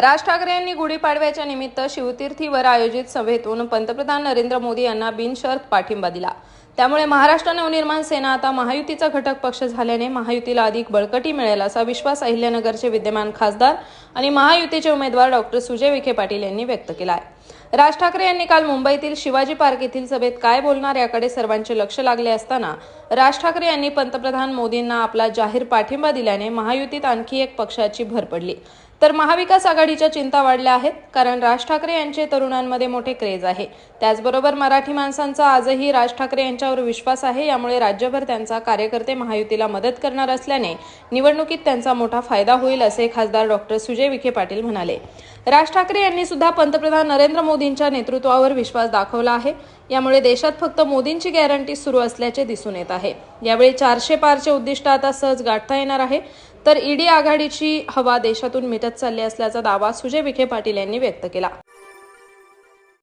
राज ठाकरे यांनी गुढीपाडव्याच्या निमित्त शिवतीर्थीवर आयोजित सभेतून पंतप्रधान नरेंद्र मोदी यांना बिनशर्त पाठिंबा दिला. त्यामुळे महाराष्ट्र नवनिर्माण सेना आता महायुतीचा घटक पक्ष झाल्याने महायुतीला अधिक बळकटी मिळेल असा विश्वास अहिल्यानगरचे विद्यमान खासदार आणि महायुतीचे उमेदवार डॉक्टर सुजय विखे पाटील यांनी व्यक्त केला आहे राज ठाकरे यांनी काल मुंबईतील शिवाजी पार्क येथील सभेत काय बोलणार याकडे सर्वांचे लक्ष लागले असताना राज ठाकरे यांनी पंतप्रधान मोदींना आपला जाहीर पाठिंबा दिल्याने महायुतीत आणखी एक पक्षाची भर पडली. तर महाविकास आघाडीच्या चिंता वाढल्या आहेत कारण राज ठाकरे यांचे तरुणांमध्ये मोठे क्रेज आहे. त्याचबरोबर मराठी माणसांचा आजही राज ठाकरे यांच्यावर विश्वास आहे यामुळे राज्यभर त्यांचा कार्यकर्ते महायुतीला मदत करणार असल्याने निवडणुकीत त्यांचा मोठा फायदा होईल असे खासदार डॉक्टर सुजय विखे पाटील म्हणाले. राज ठाकरे यांनी सुद्धा पंतप्रधान नरेंद्र मोदींच्या नेतृत्वावर विश्वास दाखवला आहे. यामुळे देशात फक्त मोदींची गॅरंटी सुरू असल्याचे दिसून येत आहे. यावेळी चारशे पारचे उद्दिष्ट आता सहज गाठता येणार आहे. तर ईडी आघाडीची हवा देशातून मिटत चालली असल्याचा दावा सुजय विखे पाटील यांनी व्यक्त केला.